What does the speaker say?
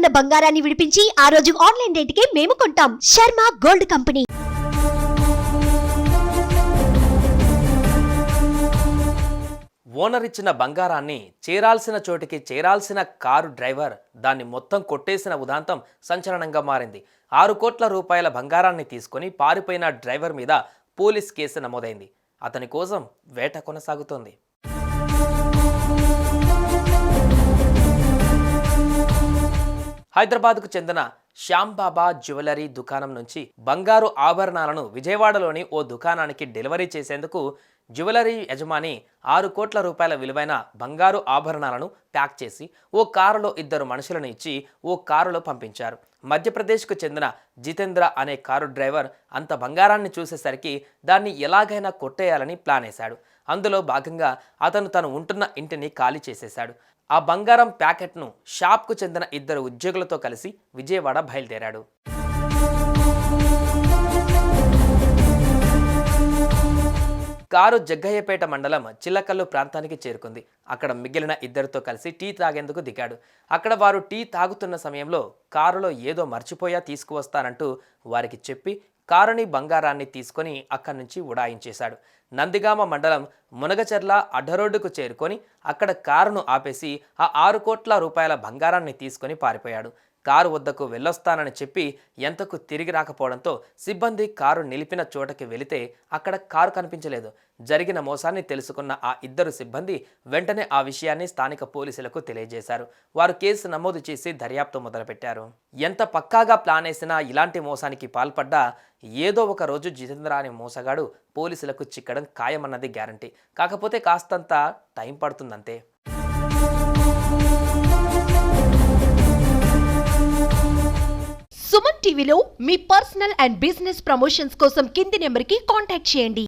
ఉన్న బంగారాన్ని విడిపించి ఆ రోజు ఆన్లైన్ రేటుకే మేము కొంటాం. Sharma gold company. ఓనర్ ఇచ్చిన బంగారాన్ని చేరాల్సిన చోటికి చేరాల్సిన కారు డ్రైవర్ దాన్ని మొత్తం కొట్టేసిన ఉదాంతం సంచలనంగా మారింది. ఆరు కోట్ల రూపాయల బంగారాన్ని తీసుకొని పారిపోయిన డ్రైవర్ మీద పోలీస్ కేసు నమోదైంది. అతని కోసం వేట కొనసాగుతోంది. హైదరాబాద్కు చెందిన శ్యాంబాబా జ్యువెలరీ దుకాణం నుంచి బంగారు ఆభరణాలను విజయవాడలోని ఓ దుకాణానికి డెలివరీ చేసేందుకు జ్యువెలరీ యజమాని ఆరు కోట్ల రూపాయల విలువైన బంగారు ఆభరణాలను ప్యాక్ చేసి ఓ కారులో ఇద్దరు మనుషులను ఇచ్చి ఓ కారులో పంపించారు. మధ్యప్రదేశ్కు చెందిన జితేంద్ర అనే కారు డ్రైవర్ అంత బంగారాన్ని చూసేసరికి దాన్ని ఎలాగైనా కొట్టేయాలని ప్లాన్ వేశాడు. అందులో భాగంగా అతను తను ఉంటున్న ఇంటిని ఖాళీ చేసేశాడు. ఆ బంగారం ప్యాకెట్ను షాప్కు చెందిన ఇద్దరు ఉద్యోగులతో కలిసి విజయవాడ బయలుదేరాడు. కారు జగ్గయ్యపేట మండలం చిల్లకల్లు ప్రాంతానికి చేరుకుంది. అక్కడ మిగిలిన ఇద్దరితో కలిసి టీ తాగేందుకు దిగాడు. అక్కడ వారు టీ తాగుతున్న సమయంలో కారులో ఏదో మర్చిపోయా తీసుకువస్తానంటూ వారికి చెప్పి కారుని బంగారాన్ని తీసుకొని అక్కడి నుంచి ఉడాయించేశాడు. నందిగామ మండలం మునగచెర్ల అడ్డరోడ్డుకు చేరుకొని అక్కడ కారును ఆపేసి ఆ ఆరు కోట్ల రూపాయల బంగారాన్ని తీసుకొని పారిపోయాడు. కారు వద్దకు వెళ్ళొస్తానని చెప్పి ఎంతకు తిరిగి రాకపోవడంతో సిబ్బంది కారు నిలిపిన చోటకి వెళితే అక్కడ కారు కనిపించలేదు. జరిగిన మోసాన్ని తెలుసుకున్న ఆ ఇద్దరు సిబ్బంది వెంటనే ఆ విషయాన్ని స్థానిక పోలీసులకు తెలియజేశారు. వారు కేసు నమోదు చేసి దర్యాప్తు మొదలుపెట్టారు. ఎంత పక్కాగా ప్లాన్ వేసినా ఇలాంటి మోసానికి పాల్పడ్డా ఏదో ఒక రోజు జితేంద్ర అనే మోసగాడు పోలీసులకు చిక్కడం ఖాయమన్నది గ్యారంటీ. కాకపోతే కాస్తంత టైం పడుతుందంతే. సుమన్ టీవీలో మీ పర్సనల్ అండ్ బిజినెస్ ప్రమోషన్స్ కోసం కింది నెంబర్కి కాంటాక్ట్ చేయండి.